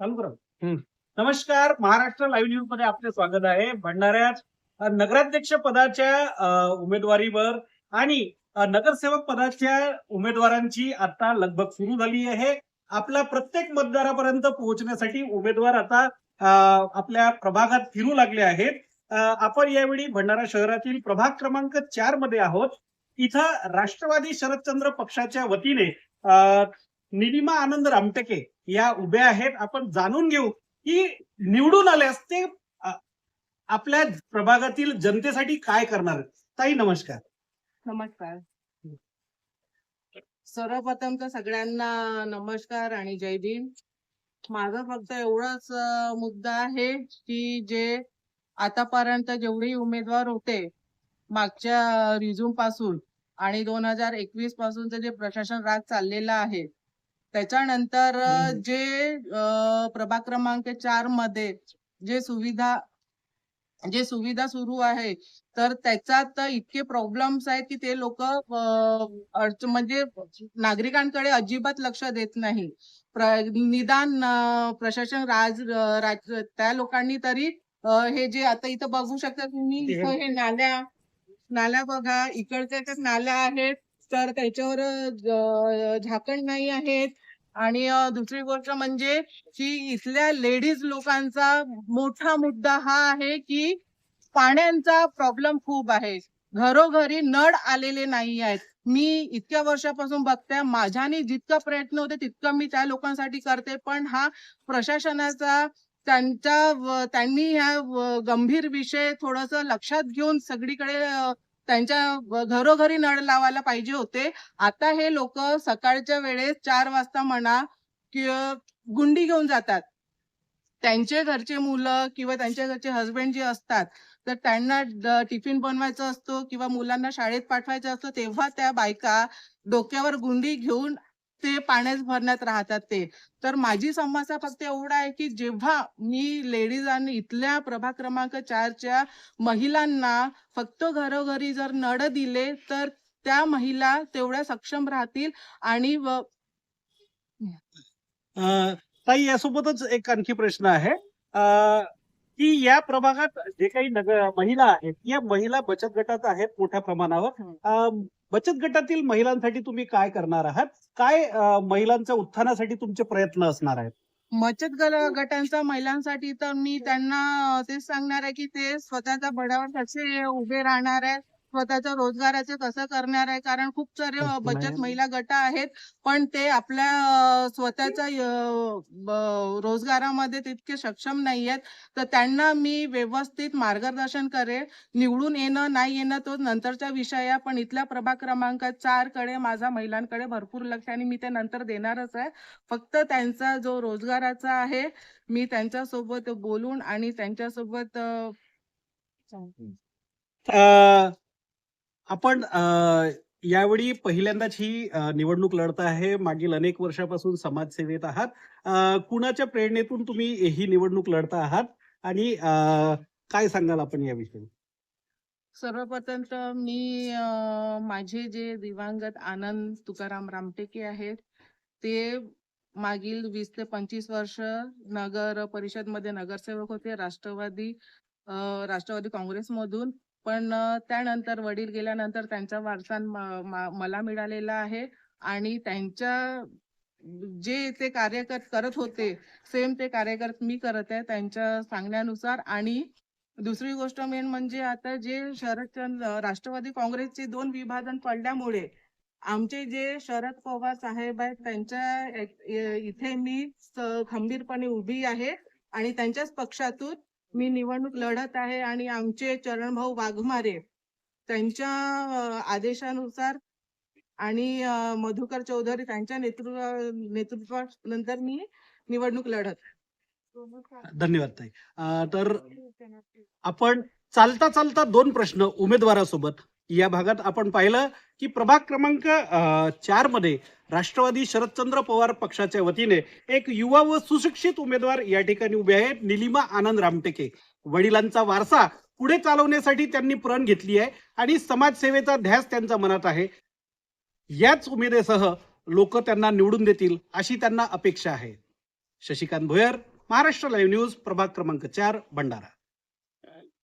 चालू करा. नमस्कार महाराष्ट्र लाईव्ह न्यूजमध्ये आपले स्वागत आहे. भंडाऱ्यात नगराध्यक्ष पदाच्या उमेदवारीवर आणि नगरसेवक पदाच्या उमेदवारांची आता लगबग सुरू झाली आहे. आपल्या प्रत्येक मतदारापर्यंत पोहोचण्यासाठी उमेदवार आता आपल्या प्रभागात फिरू लागले आहेत. आपण यावेळी भंडारा शहरातील प्रभाग क्रमांक चारमध्ये आहोत. इथं राष्ट्रवादी शरदचंद्र पक्षाच्या वतीने अ, निलिमा आनंद रामटेके या उभ्या आहेत. आपण जाणून घेऊ की निवडून आल्यास ते आपल्या प्रभागातील जनतेसाठी काय करणार? ताई नमस्कार. नमस्कार. सर्वप्रथम तर सगळ्यांना नमस्कार आणि जय भीम. माझा फक्त एवढाच मुद्दा आहे की जे आतापर्यंत जेवढे उमेदवार होते मागच्या रिझ्यूमपासून आणि दोन हजार एकवीस पासूनचं जे प्रशासन राज चाललेलं आहे त्याच्यानंतर. जे प्रभाग क्रमांक चारमध्ये जे सुविधा जे सुविधा सुरू आहे तर त्याच्यात इतके प्रॉब्लेम्स आहेत की ते लोक म्हणजे नागरिकांकडे अजिबात लक्ष देत नाही प्र- निदान प्रशासन राज राज त्या लोकांनी तरी हे जे आता इथं बघू शकता तुम्ही हे नाल्या नाल्या बघा इकडच्या नाल्या आहेत तर त्याच्यावर झाकण नाही आहेत. आणि दुसरी गोष्ट म्हणजे की इथल्या लेडीज लोकांचा मोठा मुद्दा हा आहे की पाण्याचा प्रॉब्लेम खूप आहे. घरोघरी नळ आलेले नाही आहेत. मी इतक्या वर्षापासून बघते माझ्याने जितका प्रयत्न होते तितकं मी त्या लोकांसाठी करते. पण हा प्रशासनाचा त्यांच्या त्यांनी ह्या गंभीर विषय थोडस लक्षात घेऊन सगळीकडे त्यांच्या घरोघरी नळ लावायला पाहिजे होते. आता हे लोक सकाळच्या वेळेस चार वाजता म्हणा कि गुंडी घेऊन जातात. त्यांचे घरचे मुलं किंवा त्यांच्या घरचे हस्बंड जे असतात तर त्यांना टिफिन बनवायचा असतो किंवा मुलांना शाळेत पाठवायचं असतं तेव्हा त्या बायका डोक्यावर गुंडी घेऊन ते पाण्यात भरण्यात राहतात ते. तर माझी समस्या फक्त एवढा आहे की जेव्हा मी लेडीज आणि इथल्या प्रभाग क्रमांक चारच्या महिलांना फक्त घरोघरी जर नळ दिले तर त्या महिला तेवढ्या सक्षम राहतील आणि व- अ, ताई यासोबतच एक आणखी प्रश्न आहे. अ, की या प्रभागात जे काही नगर महिला आहेत या महिला बचत गटात आहेत मोठ्या प्रमाणावर. अ, बचत गटातील महिलांसाठी तुम्ही काय करणार आहात? काय महिलांच्या उत्थानासाठी तुमचे प्रयत्न असणार आहेत? बचत गटांचा गटांच्या महिलांसाठी तर मी त्यांना तेच सांगणार आहे की ते स्वतःच्या बळावर कसे उभे राहणार आहे स्वतःच्या रोजगाराचं कसं करणार आहे. कारण खूप सारे बचत आहे. महिला गट आहेत. पण ते आपल्या स्वतःच्या रोजगारामध्ये तितके सक्षम नाही आहेत तर त्यांना मी व्यवस्थित मार्गदर्शन करेन निवडून येणं नाही येणं तो नंतरचा विषय आहे. पण इथल्या प्रभाग क्रमांक चारकडे माझा महिलांकडे भरपूर लक्ष आहे. आणि मी ते नंतर देणारच आहे. फक्त त्यांचा जो रोजगाराचा आहे मी त्यांच्यासोबत बोलून आणि त्यांच्यासोबत आपण यावेळी पहिल्यांदाच ही निवडणूक लढत आहे. मागील अनेक वर्षापासून समाजसेवेत आहात. कुणाच्या प्रेरणेतून तुम्ही ही निवडणूक लढता आहात? आणि काय सांगाल आपण याविषयी? सर्वप्रथम तर मी माझे जे दिवंगत आनंद तुकाराम रामटेके आहेत ते मागील वीस ते पंचवीस वर्ष नगर परिषदमध्ये नगरसेवक होते. राष्ट्रवादी राष्ट्रवादी काँग्रेसमधून. पण त्यानंतर वडील गेल्यानंतर त्यांचा वारसा मला मिळालेला आहे आणि त्यांच्या जे ते कार्य करत होते सेम ते कार्यकर्त मी करत आहे त्यांच्या सांगण्यानुसार आणि दुसरी गोष्ट मेन म्हणजे आता जे शरदचंद्र राष्ट्रवादी काँग्रेसचे दोन विभाजन पडल्यामुळे आमचे जे शरद पवार साहेब आहेत त्यांच्या इथे मी खंबीरपणे उभी आहे आणि त्यांच्याच पक्षातून मी निवडणूक लढत आहे आणि आमचे चरणभाऊ वाघमारे त्यांच्या आदेशानुसार आणि मधुकर चौधरी त्यांच्या नेतृत्व नेतृत्वानंतर मी निवडणूक लढत धन्यवाद ताई. तर आपण चालता चालता दोन प्रश्न उमेदवारासोबत या भागात आपण पाहिलं की प्रभाग क्रमांक चारमध्ये राष्ट्रवादी शरदचंद्र पवार पक्षाच्या वतीने एक युवा व सुशिक्षित उमेदवार या ठिकाणी उभे आहेत. निलिमा आनंद रामटेके. वडिलांचा वारसा पुढे चालवण्यासाठी त्यांनी प्रण घेतली आहे आणि समाजसेवेचा ध्यास त्यांच्या मनात आहे. याच उमेदेसह लोक त्यांना निवडून देतील अशी त्यांना अपेक्षा आहे. शशिकांत भोयर महाराष्ट्र लाईव्ह न्यूज प्रभाग क्रमांक चार भंडारा.